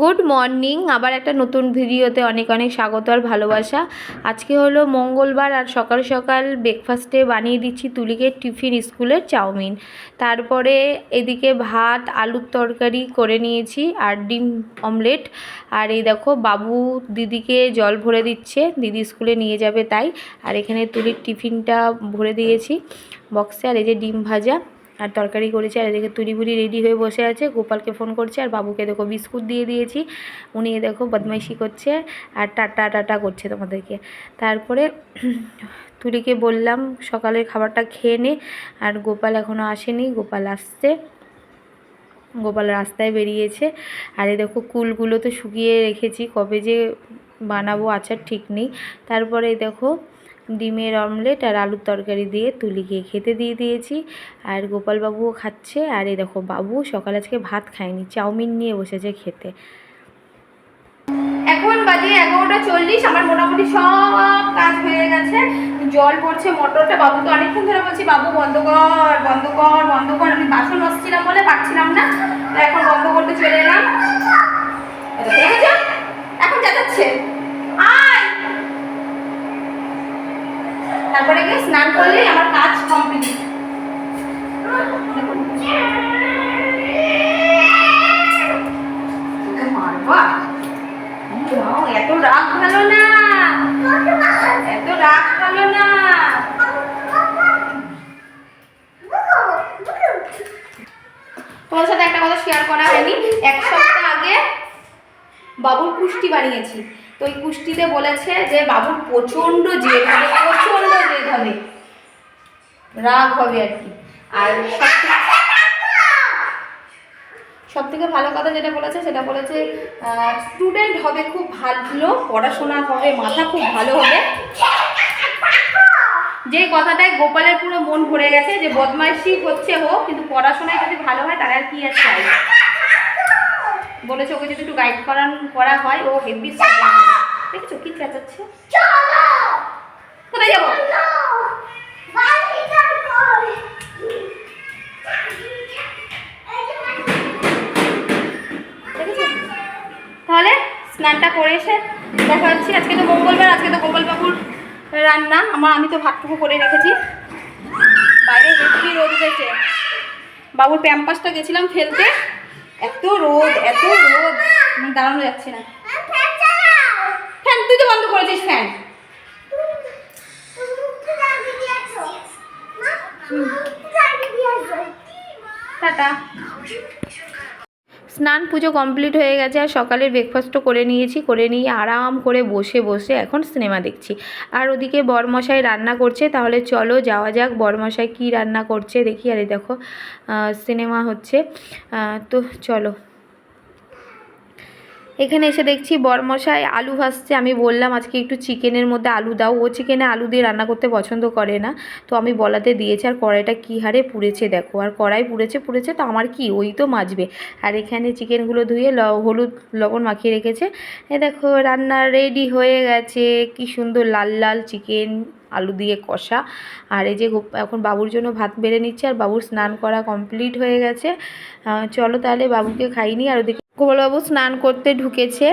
Good morning আবার একটা নতুন ভিডিওতে অনেক অনেক স্বাগত আর ভালোবাসা। আজকে হলো মঙ্গলবার আর সকাল সকাল ব্রেকফাস্টে বানিয়ে দিচ্ছি তুলিকে টিফিন স্কুলের চাউমিন। তারপরে এদিকে ভাত, আলুর তরকারি করে নিয়েছি আর ডিম অমলেট আর এই দেখো, বাবু দিদিকে জল ভরে দিচ্ছে, দিদি স্কুলে নিয়ে যাবে তাই। আর এখানে তুলির টিফিনটা ভরে দিয়েছি। বক্সে আর এই যে ডিম ভাজা। আর তরকারি করেছি, আর এদিকে তুলি বুড়ি রেডি হয়ে বসে আছে। গোপালকে ফোন করছে, আর বাবুকে দেখো বিস্কুট দিয়ে দিয়েছি। উনি দেখো বদমাইশি করছে, আর টাটা টাটা করছে তোমাদেরকে। তারপরে তুলিকে বললাম, সকালের খাবারটা খেয়ে নে। আর গোপাল এখনও আসেনি, গোপাল আসছে। গোপাল রাস্তায় বেরিয়েছে। আর এ দেখো কুলগুলো তো শুকিয়ে রেখেছি, কবে যে বানাবো আচার ঠিক নেই। তারপরে দেখো ডিমের অমলেট আর আলুর তরকারি দিয়ে তুলি তুলিকে খেতে দিয়ে দিয়েছি। আর গোপালবাবুও খাচ্ছে। আর এই দেখো বাবু সকালে আজকে ভাত খায়নি, চাউমিন নিয়ে বসেছে খেতে। এখন বাজে এগারোটা চল্লিশ, আমার মোটামুটি সব কাজ হয়ে গেছে। জল পড়ছে মোটরটা, বাবু তো অনেকক্ষণ ধরে বলছি, বাবু, বন্ধ কর বন্ধ কর বন্ধ কর। আমি বাসন আসছিলাম বলে পারছিলাম না। এখন বন্ধ করতে চলে এলাম। এখন যাচ্ছে। তারপরে গিয়ে স্নান করলেই আমার কাজ কমপ্লিট এত রাগ ভালো না। এত রাগ ভালো না। তোমার সাথে একটা কথা শেয়ার করা হয়নি। এক সপ্তাহ আগে বাবুর কুষ্টি বানিয়েছি। তো ওই কুষ্টিতে বলেছে যে, বাবুর প্রচণ্ড জেদ জেদ হবে। রাগ হবে আর কি। আর সব থেকে ভালো কথা যেটা বলেছে, সেটা বলেছে স্টুডেন্ট হবে খুব ভালো, পড়াশোনা হবে, মাথা খুব ভালো হবে। যে কথাটায় গোপালের পুরো মন ভরে গেছে, যে বদমাইশি হচ্ছে হোক কিন্তু পড়াশোনায় যদি ভালো হয়, তার আর কি আর চাই? বলেছে ওকে যদি একটু গাইড করান, করা হয়, ও হেভি দেখছ কি চেঁচাচ্ছে? কোথায় যাব? তাহলে স্নানটা করে এসে দেখা যাচ্ছে আজকে তো মঙ্গলবার, আজকে তো গোপালবাবুর রান্না। আমার, আমি তো ভাতটুকু করে রেখেছি। বাইরে হেভি রোদ উঠেছে। বাবুর প্যাম্পাসটা গেছিলাম ফেলতে। এত রোদ এত রোদ। দাঁড়ানো যাচ্ছে না। ফ্যান, তুই তো বন্ধ করেছিস ফ্যান। টাটা। স্নান পুজো কমপ্লিট হয়ে গেছে আর সকালের ব্রেকফাস্টও করে নিয়েছি, করে নিয়ে আরাম করে বসে বসে এখন সিনেমা দেখছি। আর ওদিকে বরমশাই রান্না করছে, তাহলে চলো যাওয়া যাক। বরমশাই কি রান্না করছে দেখি, আরে দেখো সিনেমা হচ্ছে। তো চলো। এখানে এসে দেখছি বরমশাই আলু ভাজছে। আমি বললাম, আজকে একটু চিকেনের মধ্যে আলু দাও। ও চিকেনে আলু দিয়ে রান্না করতে পছন্দ করে না। তো আমি বলাতে দিয়েছি, আর কড়াইটা কী হারে পুড়েছে দেখো। আর কড়াই পুড়েছে পুড়েছে তো আমার কি? ওই তো মাজবে। আর এখানে চিকেনগুলো ধুয়ে ল, হলুদ লবণ মাখিয়ে রেখেছে। এ দেখো, রান্না রেডি হয়ে গেছে। কি সুন্দর লাল লাল চিকেন আলু দিয়ে কষা। আর এই যে এখন বাবুর জন্য ভাত বেড়ে নিচ্ছে, আর বাবুর স্নান করা কমপ্লিট হয়ে গেছে। চলো তাহলে বাবুকে খাইনি আর ওদিকে গোপালবাবু স্নান করতে ঢুকেছে।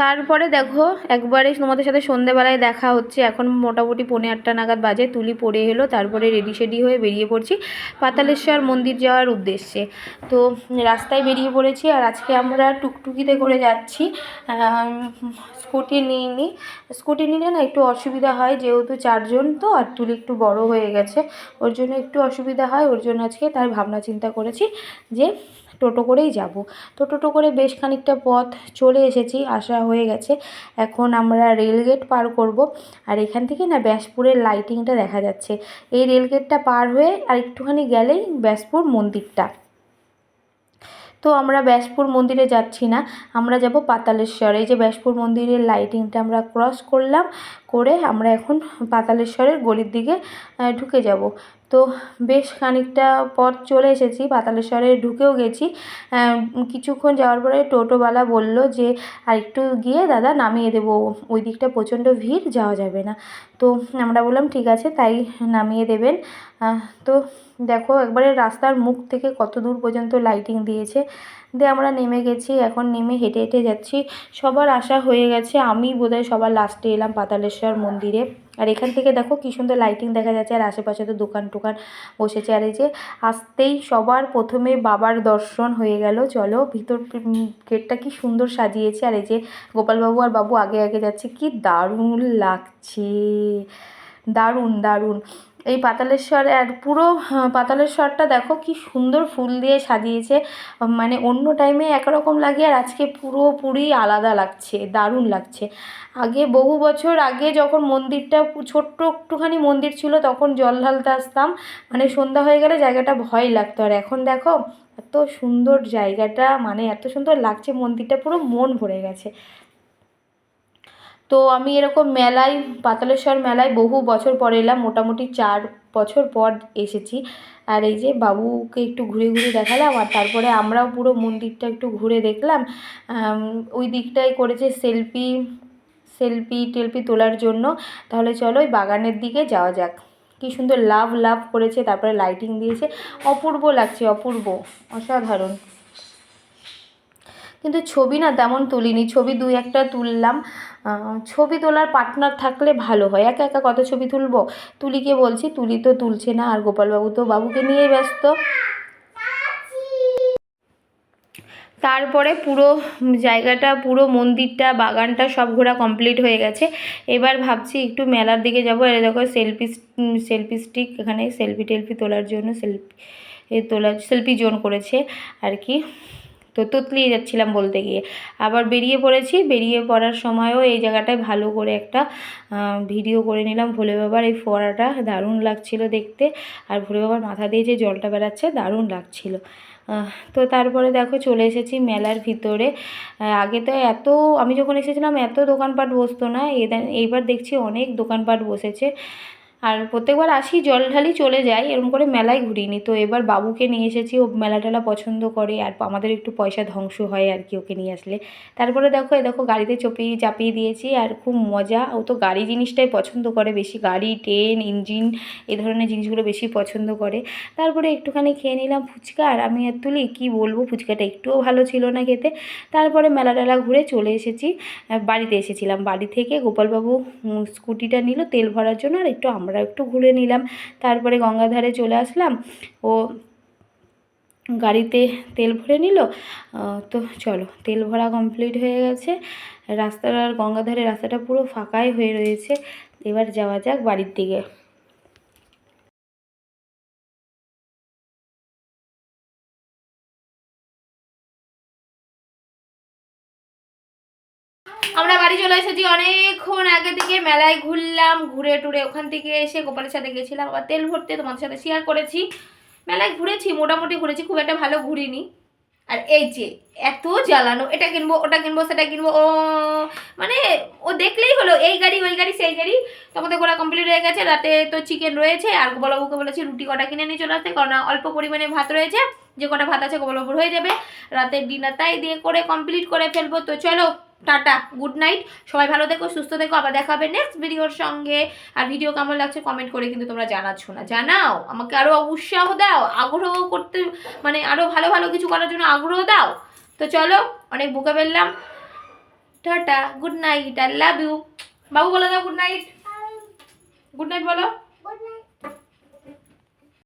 তারপরে দেখো, একবারে তোমাদের সাথে সন্ধেবেলায় দেখা হচ্ছে। এখন মোটামুটি পৌনে আটটা নাগাদ বাজে, তুলি পড়ে এলো, তারপরে রেডি শেডি হয়ে বেরিয়ে পড়ছি পাতালেশ্বর মন্দির যাওয়ার উদ্দেশ্যে। তো রাস্তায় বেরিয়ে পড়েছি, আর আজকে আমরা টুকটুকিতে করে যাচ্ছি। স্কুটি নিইনি। স্কুটি নিলে না একটু অসুবিধা হয়, যেহেতু চারজন তো, আর তুলি একটু বড় হয়ে গেছে। ওর জন্য একটু অসুবিধা হয়, ওর জন্য আজকে তার ভাবনা চিন্তা করেছি যে টোটো করেই যাব। তো টোটো করে বেশ খানিকটা পথ চলে এসেছি, আসা হয়ে গেছে। এখন আমরা রেলগেট পার করব। আর এখান থেকে না ব্যাসপুরের লাইটিংটা দেখা যাচ্ছে। এই রেলগেটটা পার হয়ে আর একটুখানি গেলেই ব্যাসপুর মন্দিরটা। তো আমরা ব্যাসপুর মন্দিরে যাচ্ছি না। আমরা যাব পাতালেশ্বর। এই যে ব্যাসপুর মন্দিরের লাইটিংটা আমরা ক্রস করলাম, করে আমরা এখন পাতালেশ্বরের গলির দিকে ঢুকে যাব। তো বেশ খানিকটা পথ চলে এসেছি, পাতালেশ্বরে ঢুকেও গেছি। কিছুক্ষণ যাওয়ার পরে টোটোওয়ালা বলল যে আর একটু গিয়ে দাদা নামিয়ে দেবো, ওই দিকটা প্রচণ্ড ভিড়, যাওয়া যাবে না। তো আমরা বললাম, ঠিক আছে, তাই নামিয়ে দেবেন। তো দেখো, একবারে রাস্তার মুখ থেকে কত দূর পর্যন্ত লাইটিং দিয়েছে। দিয়ে আমরা নেমে গেছি, এখন নেমে হেঁটে হেঁটে যাচ্ছি। সবার আশা হয়ে গেছে, আমি বোধহয় সবার লাস্টে এলাম পাতালেশ্বর মন্দিরে। আর এখান থেকে দেখো কী সুন্দর লাইটিং দেখা যাচ্ছে, আর আশেপাশে তো দোকান টোকান বসেছে। আর এই যে আসতেই সবার প্রথমে বাবার দর্শন হয়ে গেল। চলো, ভিতর গেটটা কি সুন্দর সাজিয়েছে। আর এই যে গোপালবাবু আর বাবু আগে আগে যাচ্ছে, কি দারুণ লাগছে। দারুণ দারুণ। এই পাতালেশ্বর আর পুরো আহ, পাতালেশ্বরটা দেখো কি সুন্দর ফুল দিয়ে সাজিয়েছে। মানে অন্য টাইমে একরকম লাগে আর আজকে পুরোপুরি আলাদা লাগছে দারুণ লাগছে। আগে বহু বছর আগে যখন মন্দিরটা ছোট্ট একটুখানি মন্দির ছিল তখন জল ঢালতে আসতাম। মানে সন্ধ্যা হয়ে গেলে জায়গাটা ভয় লাগতো। আর এখন দেখো এত সুন্দর জায়গাটা মানে এত সুন্দর লাগছে মন্দিরটা পুরো মন ভরে গেছে। তো আমি এরকম মেলায়, পাতালেশ্বর মেলায় বহু বছর পরে এলাম, মোটামুটি চার বছর পর এসেছি। আর এই যে বাবুকে একটু ঘুরে ঘুরে দেখালাম, আর তারপরে আমরাও পুরো মন্দিরটা একটু ঘুরে দেখলাম। ওই দিকটাই করেছে সেলফি সেলফি, টেলফি তোলার জন্য। তাহলে চলো ওই বাগানের দিকে যাওয়া যাক। কি সুন্দর লাভ লাভ করেছে, তারপরে লাইটিং দিয়েছে। অপূর্ব লাগছে, অপূর্ব, অসাধারণ। কিন্তু ছবি না তেমন তুলিনি, ছবি দুই একটা তুললাম। ছবি তোলার পার্টনার থাকলে ভালো হয়। একা একা কত ছবি তুলবো? তুলিকে বলছি, তুলি তো তুলছে না, আর গোপালবাবু তো বাবুকে নিয়েই ব্যস্ত। তারপরে পুরো জায়গাটা, পুরো মন্দিরটা, বাগানটা সব ঘোরা কমপ্লিট হয়ে গেছে। এবার ভাবছি একটু মেলার দিকে যাব। এর দেখো সেলফি সেলফি স্টিক এখানে সেলফি টেলফি তোলার জন্য সেলফি তোলার সেলফি জোন করেছে। আর কি? তো তোতলিয়ে যাচ্ছিলাম বলতে গিয়ে। আবার বেরিয়ে পড়েছি। বেরিয়ে পড়ার সময়ও এই জায়গাটায় ভালো করে একটা ভিডিও করে নিলাম। ভোলে বাবার এই ফোয়ারাটা দারুণ লাগছিল দেখতে। আর ভোলে বাবার মাথা দিয়ে যে জলটা বেরাচ্ছে দারুণ লাগছিল। তো তারপরে দেখো চলে এসেছি মেলার ভিতরে। আগে তো এত, আমি যখন এসেছিলাম এত দোকানপাট বসতো না। এইবার দেখছি অনেক দোকানপাট বসেছে। আর প্রত্যেকবার আসি, জল ঢালি চলে যাই, এরকম করে মেলায় ঘুরিনি। তো এবার বাবুকে নিয়ে এসেছি, ও মেলা টেলা পছন্দ করে, আর আমাদের একটু পয়সা ধ্বংস হয় আর কি ওকে নিয়ে আসলে। তারপরে দেখো, এই দেখো গাড়িতে চপিয়ে চাপিয়ে দিয়েছি, আর খুব মজা। ও তো গাড়ি জিনিসটাই পছন্দ করে, বেশি গাড়ি, ট্রেন, ইঞ্জিন এই ধরনের জিনিসগুলো বেশি পছন্দ করে। তারপরে একটুখানি খেয়ে নিলাম ফুচকা, আর আমি আর তুলি, কী বলব, ফুচকাটা একটুও ভালো ছিল না খেতে। তারপরে মেলা টেলা ঘুরে চলে এসেছি বাড়িতে এসেছিলাম। বাড়ি থেকে গোপালবাবু স্কুটিটা নিল তেল ভরার জন্য, আর একটু আমরা একটু ঘুরে নিলাম। তারপরে গঙ্গাধারে চলে আসলাম। ও গাড়িতে তেল ভরে নিল। তো চলো, তেল ভরা কমপ্লিট হয়ে গেছে। রাস্তার গঙ্গাধারে রাস্তাটা পুরো ফাঁকাই হয়ে রয়েছে। এবার যাওয়া যাক বাড়ির দিকে। আমরা বাড়ি চলে এসেছি অনেকক্ষণ আগে থেকে মেলায় ঘুরলাম, ঘুরে টুরে ওখান থেকে এসে গোপালের সাথে গেছিলাম। আবার তেল ভরতে তোমাদের সাথে শেয়ার করেছি। মেলায় ঘুরেছি, মোটামুটি ঘুরেছি, খুব একটা ভালো ঘুরিনি। আর এই যে, এত জ্বালানো, এটা কিনবো, ওটা কিনবো, সেটা কিনবো, ও মানে ও দেখলেই হলো, এই গাড়ি, ওই গাড়ি, সেই গাড়ি। তোমাদের ঘোরা কমপ্লিট হয়ে গেছে, রাতে তো চিকেন রয়েছে, আর গোপালবাবুকে বলেছি রুটি কটা কিনে নিয়ে চলে আসতে কারণ অল্প পরিমাণে ভাত রয়েছে, যে কটা ভাত আছে গোপালবাবুর হয়ে যাবে। রাতের ডিনার তাই দিয়ে করে কমপ্লিট করে ফেলব, তো চলো। টাটা গুড নাইট সবাই ভালো থেকো সুস্থ থেকো আবার দেখা হবে নেক্সট ভিডিওর সঙ্গে। আর ভিডিও কেমন লাগছে কমেন্ট করে কিন্তু তোমরা জানাচ্ছ না। জানাও আমাকে আরও উৎসাহ দাও আগ্রহ করতে মানে আরও ভালো ভালো কিছু করার জন্য আগ্রহ দাও। তো চলো অনেক বুকে ফেললাম tata good night I love you বাবু বলে দাও গুড নাইট গুড নাইট বলো।